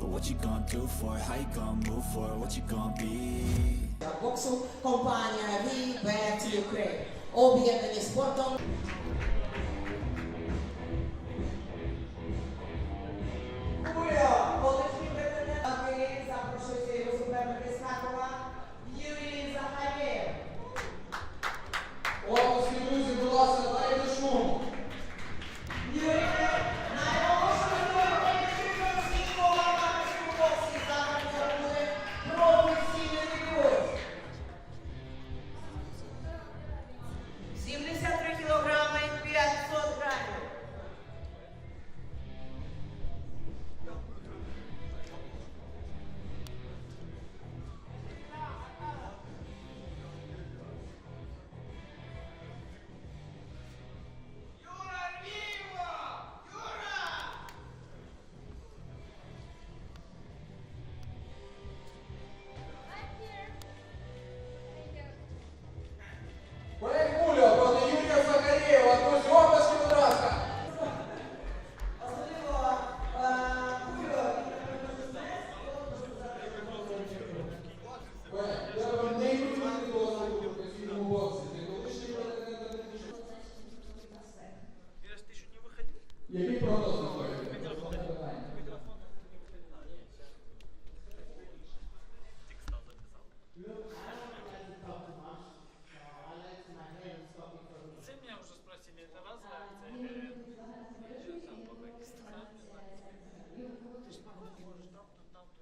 but what you gonna do for it? How you gonna move for it? What you gonna be? Boxu, kompania, vi, bär till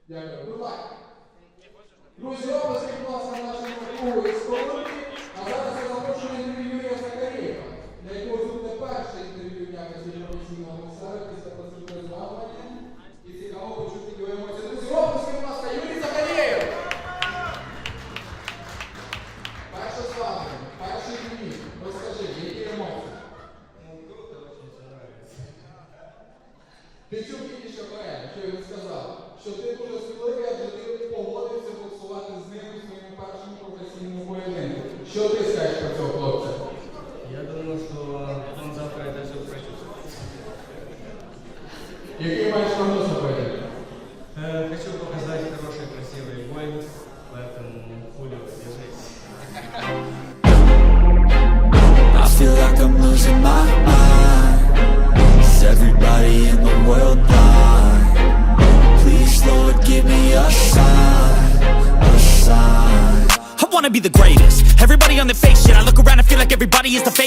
Дякую. Ласка. Друзі, обласки, будь ласка, нашому Кулу із А зараз я запрошую інтерв'ю Юрія Закарєва, для якого це буде перше інтерв'ю після професійного боксера після процедури зламання. І цікаво почути його емоції. Друзі, обласки, будь ласка, Юрій Закарєв. Перше ставлення, перший дні. Розкажи, які емоції? Ти чув тільки що Коен, що він сказав, що ти дуже сміливий, адже ти погодився боксувати з ним у своєму першому професійному поєдинку. Що ти скажеш про цього хлопця? Я думаю, що він завтра йде все прочувствует. Який маєш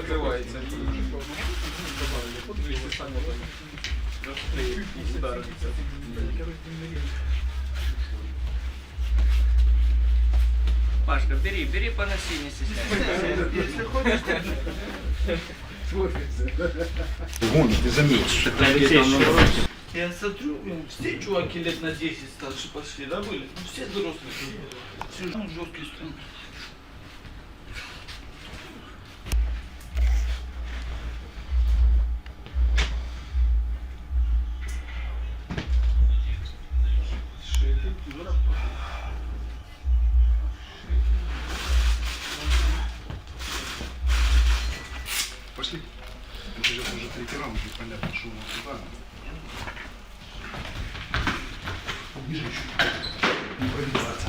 Закривається. Пашка, бери, бери, поноси, не стесняйся. Если хочешь, Гонит, ты заметишь. Я смотрю, блин, все чуваки лет на 10 старше пошли, да, были? Ну, все взрослые. Все ну, жесткие страны. Пошли. живет уже третий раунд, уже понятно, что нас туда. Ниже еще. Не пробиваться.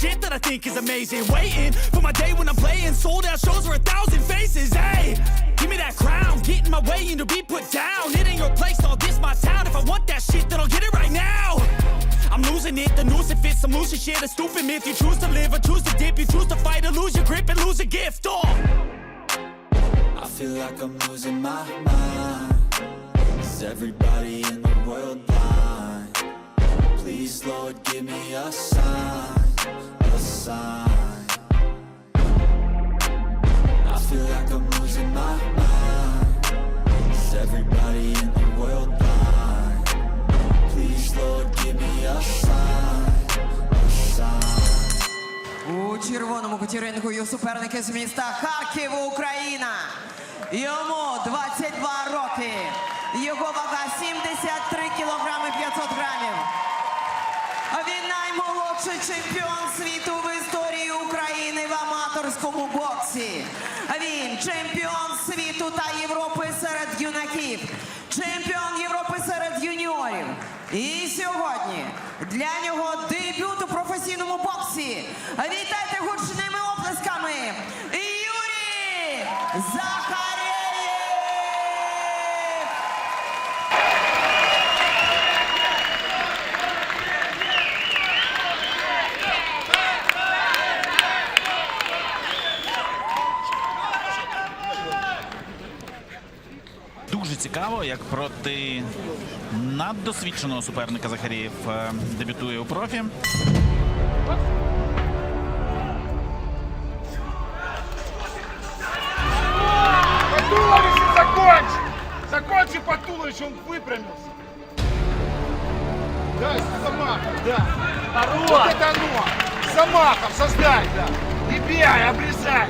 Shit that I think is amazing. Waiting for my day when I'm playing. Sold out shows for a thousand faces. Hey, give me that crown. Get in my way and to be put down. It ain't your place, all this my town. If I want that shit, then I'll get it right now. I'm losing it, the noose it fits, I'm losing shit, a stupid myth. You choose to live or choose to dip, you choose to fight or lose your grip and lose a gift. Oh. I feel like I'm losing my mind. Is everybody in the world? Please, Lord, give me a sign, a sign. I feel like I'm losing my mind. Is everybody in the world blind? Please, Lord, give me a sign, a sign. У червоному куті рингу є суперники з міста Харків, Україна. Йому 22 роки. Його вага 73 кілограми 500 грамів. А Він наймолодший чемпіон світу в історії України в аматорському боксі. Він чемпіон світу та Європи серед юнаків, чемпіон Європи серед юніорів. І сьогодні для нього дебют у цікаво, як проти наддосвідченого суперника Захарієв е, дебютує у профі. Закончи! Закончи по туловищу, он выпрямился. Да, с замахом, да. Вот это оно! С замахом создай, да. И бей, обрезай.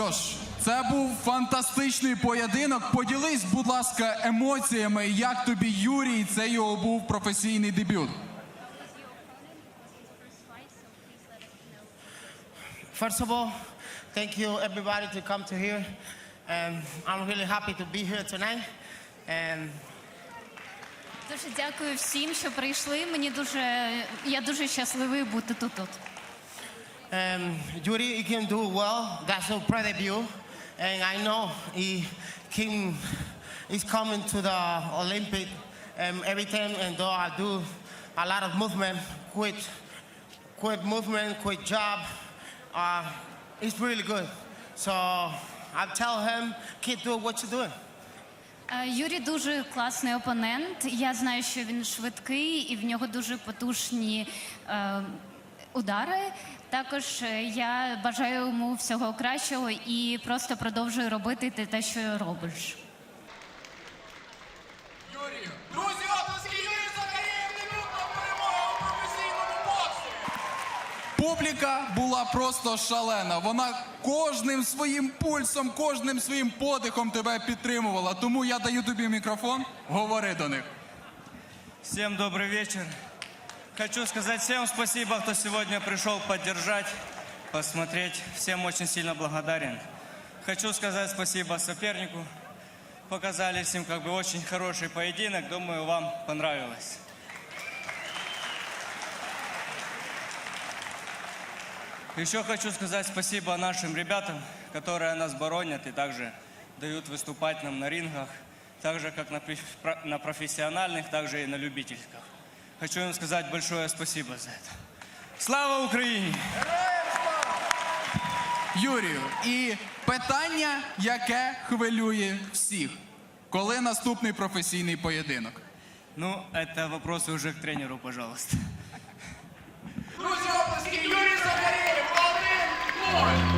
Що ж, це був фантастичний поєдинок. Поділись, будь ласка, емоціями, як тобі Юрій, це його був професійний дебют. First of all, thank you everybody to come to here. And I'm really happy to be here tonight. And Дуже дякую всім, що прийшли. Мені дуже я дуже щасливий бути тут. тут. Um, Yuri, you can do well. That's so proud of you. And I know he came, he's coming to the Olympic um, every time. And though I do a lot of movement, quick, quick movement, quick job, uh, it's really good. So I tell him, keep doing what you're doing. Е, Юрій дуже класний опонент. Я знаю, що він швидкий і в нього дуже потужні е, удари. Також е, я бажаю йому всього кращого і просто продовжую робити те- те, що робиш. Юрію. Друзі, оплески Юрій Захарєєв, дебютна перемога у професійному боксі. Публіка була просто шалена. Вона кожним своїм пульсом, кожним своїм подихом тебе підтримувала. Тому я даю тобі мікрофон, говори до них. Всем добрый вечер. Хочу сказать всем спасибо, кто сегодня пришел поддержать, посмотреть. Всем очень сильно благодарен. Хочу сказать спасибо сопернику. Показали всем как бы очень хороший поединок. Думаю, вам понравилось. Еще хочу сказать спасибо нашим ребятам, которые нас боронят и также дают выступать нам на рингах, так же как на, на профессиональных, также и на любительских. Хочу им сказать большое спасибо за это. Слава Украине! Юрію, і питання, яке хвилює всіх. Коли наступний професійний поєдинок? Ну, это вопросы уже к тренеру, пожалуйста. Друзі, оплески Юрій Захарєєв, один, ноль.